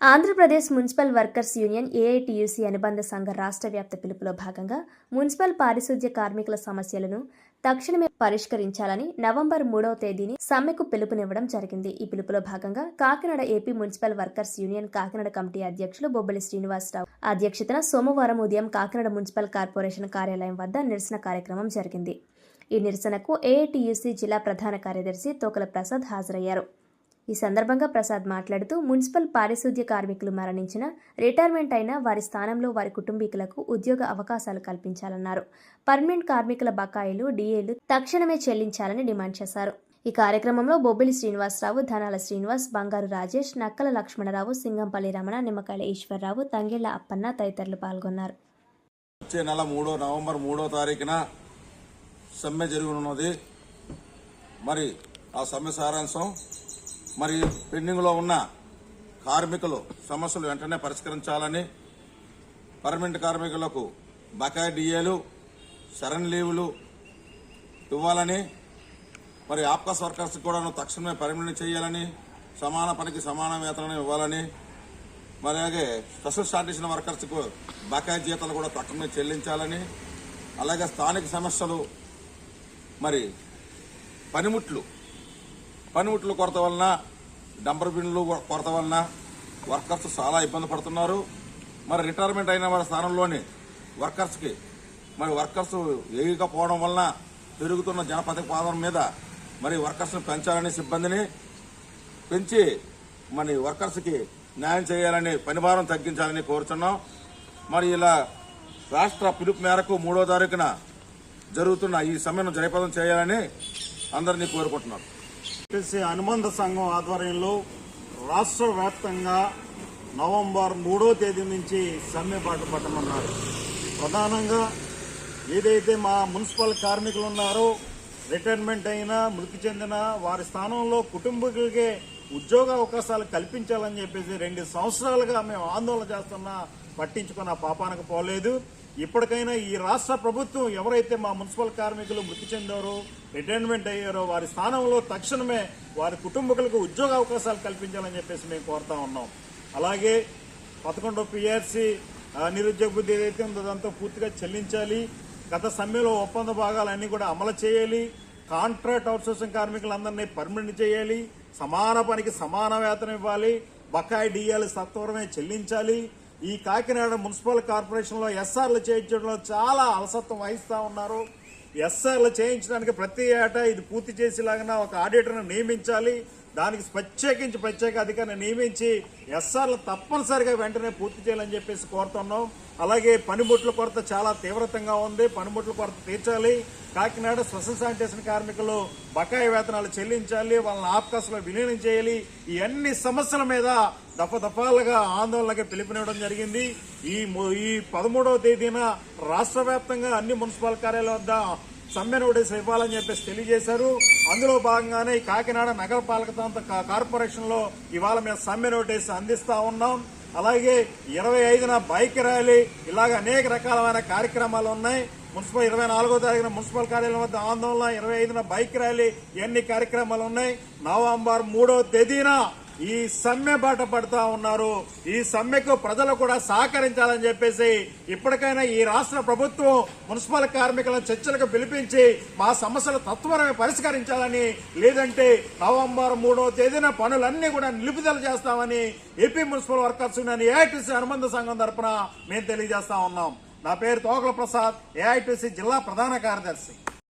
Andhra Pradesh municipal workers union AITUC అనుబంధ సంఘ రాష్ట్ర వ్యాప్త పిలుపులో భాగంగా మున్సిపల్ పారిశుధ్య కార్మికుల సమస్యలను తక్షణమే పరిష్కరించాలని నవంబర్ మూడవ తేదీని సమ్మెకు పిలుపునివ్వడం జరిగింది. ఈ పిలుపులో భాగంగా Kakinada AP municipal workers union Kakinada committee అధ్యక్షులు బొబ్బలి శ్రీనివాసరావు అధ్యక్షతన సోమవారం ఉదయం కాకినాడ మున్సిపల్ కార్పొరేషన్ కార్యాలయం వద్ద నిరసన కార్యక్రమం జరిగింది. ఈ నిరసనకు ఏఐటియుసి జిల్లా ప్రధాన కార్యదర్శి తోకల ప్రసాద్ హాజరయ్యారు. ఈ సందర్భంగా ప్రసాద్ మాట్లాడుతూ మున్సిపల్ పారిశుద్ధ్య కార్మికులు మరణించిన రిటైర్మెంట్ అయిన వారి స్థానంలో వారి కుటుంబీకులకు ఉద్యోగ అవకాశాలు కల్పించాలన్నారు. పర్మనెంట్ కార్మికుల బకాయిలు డిఏలు తక్షణమే చెల్లించాలని డిమాండ్ చేశారు. ఈ కార్యక్రమంలో బొబ్బిలి శ్రీనివాసరావు ధనాల శ్రీనివాస్ బంగారు రాజేష్ నక్కల లక్ష్మణరావు సింగంపల్లి రమణ నిమ్మకాయల ఈశ్వరరావు తంగేళ్ళ అప్పన్న తదితరులు పాల్గొన్నారు. వచ్చే నెల మూడో నవంబర్ మూడో తారీఖున సమ్మె జరుగునున్నది. మరి ఆ సమ్మె సారాంశం మరి పెండింగ్లో ఉన్న కార్మికులు సమస్యలు వెంటనే పరిష్కరించాలని పర్మనెంట్ కార్మికులకు బకాయి డిఏలు శరణ్ లీవులు ఇవ్వాలని మరి ఆప్కాస్ వర్కర్స్ కూడా తక్షణమే పర్మనెంట్ చేయాలని సమాన పనికి సమాన వేతనం ఇవ్వాలని మరి అలాగే స్పెషల్ స్టార్టేషన్ వర్కర్స్కు బకాయి జీతాలు కూడా తక్షణమే చెల్లించాలని అలాగే స్థానిక సమస్యలు మరి పనిముట్లు పనిముట్లు కొరత వలన డంపర్ బిన్లు కొరత వలన వర్కర్స్ చాలా ఇబ్బంది పడుతున్నారు. మరి రిటైర్మెంట్ అయిన వారి స్థానంలోని వర్కర్స్కి మరి వర్కర్స్ వేయకపోవడం వలన పెరుగుతున్న జనపద పాదం మీద మరి వర్కర్స్ని పెంచాలని సిబ్బందిని పెంచి మరి వర్కర్స్కి న్యాయం చేయాలని పనిభారం తగ్గించాలని కోరుతున్నాం మరి ఇలా రాష్ట్ర పిలుపు మేరకు మూడో తారీఖున జరుగుతున్న ఈ సమ్మెను జయపదం చేయాలని అందరినీ కోరుకుంటున్నారు టీసీ అనుబంధ సంఘం ఆధ్వర్యంలో రాష్ట్ర వ్యాప్తంగా నవంబర్ మూడో తేదీ నుంచి సమ్మె బాట పట్టమన్నారు. ప్రధానంగా ఏదైతే మా మున్సిపల్ కార్మికులు ఉన్నారో రిటైర్మెంట్ అయినా మృతి చెందిన వారి స్థానంలో కుటుంబీకులకే ఉద్యోగ అవకాశాలు కల్పించాలని చెప్పేసి రెండు సంవత్సరాలుగా మేము ఆందోళన చేస్తున్నా పట్టించుకున్న పాపానికి పోలేదు. ఇప్పటికైనా ఈ రాష్ట్ర ప్రభుత్వం ఎవరైతే మా మున్సిపల్ కార్మికులు మృతి చెందారో రిటైర్మెంట్ అయ్యారో వారి స్థానంలో తక్షణమే వారి కుటుంబకులకు ఉద్యోగ అవకాశాలు కల్పించాలని చెప్పేసి మేము కోరుతా ఉన్నాం. అలాగే పదకొండో పిఆర్సీ నిరుద్యోగ బుద్ధి ఏదైతే ఉందో దాంతో పూర్తిగా చెల్లించాలి. గత సమ్మెలో ఒప్పంద భాగాలన్నీ కూడా అమలు చేయాలి. కాంట్రాక్ట్ అవుట్సోర్సింగ్ కార్మికులందరినీ పర్మనెంట్ చేయాలి. సమాన పనికి సమాన వేతనం ఇవ్వాలి. బకాయి డిఎల్ సత్వరమే చెల్లించాలి. ఈ కాకినాడ మున్సిపల్ కార్పొరేషన్లో ఎస్ఆర్లు చేయించడంలో చాలా అలసత్వం వహిస్తూ ఉన్నారు. ఎస్ఆర్లు చేయించడానికి ప్రతి ఏటా ఇది పూర్తి చేసేలాగా ఒక ఆడిటర్ను నియమించాలి. దానికి ప్రత్యేకించి ప్రత్యేక అధికారిని నియమించి ఎస్ఆర్లు తప్పనిసరిగా వెంటనే పూర్తి చేయాలని చెప్పేసి కోరుతున్నాం. అలాగే పనిముట్ల కొరత చాలా తీవ్రతంగా ఉంది. పనిముట్ల కొరత తీర్చాలి. కాకినాడ స్పెషల్ శానిటేషన్ కార్మికులు బకాయి వేతనాలు చెల్లించాలి వాళ్ళని ఆప్కాస్లో విలీనం చేయాలి. ఈ అన్ని సమస్యల మీద దఫ దఫాలుగా ఆందోళనకి పిలుపునివ్వడం జరిగింది. ఈ ఈ పదమూడవ తేదీన రాష్ట్ర వ్యాప్తంగా అన్ని మున్సిపల్ కార్యాలయాల వద్ద సమ్మె నోటీసులు ఇవ్వాలని చెప్పేసి తెలియజేశారు. అందులో భాగంగానే కాకినాడ నగరపాలక ప్రాంత కార్పొరేషన్లో ఇవాళ మేము సమ్మె నోటీసు అందిస్తా ఉన్నాం. అలాగే ఇరవై ఐదున బైక్ ర్యాలీ ఇలాగ అనేక రకాలమైన కార్యక్రమాలు ఉన్నాయి. మున్సిపల్ ఇరవై నాలుగో తారీఖున మున్సిపల్ కార్యాలయం వద్ద ఆందోళన. ఇరవై ఐదున బైక్ ర్యాలీ. ఇవన్నీ కార్యక్రమాలు ఉన్నాయి? నవంబర్ మూడో తేదీన ఈ సమ్మె బాట పడుతూ ఉన్నారు. ఈ సమ్మెకు ప్రజలు కూడా సహకరించాలని చెప్పేసి ఇప్పటికైనా ఈ రాష్ట్ర ప్రభుత్వం మున్సిపల్ కార్మికులను చర్చలకు పిలిపించి మా సమస్యలు తత్వరమే పరిష్కరించాలని లేదంటే నవంబర్ మూడో తేదీన పనులన్నీ కూడా నిలుపుదల చేస్తామని AP municipal workers union AITC అనుబంధ సంఘం తరపున మేము తెలియజేస్తా ఉన్నాం. నా పేరు తోకల ప్రసాద్ ఏఐటిసి జిల్లా ప్రధాన కార్యదర్శి.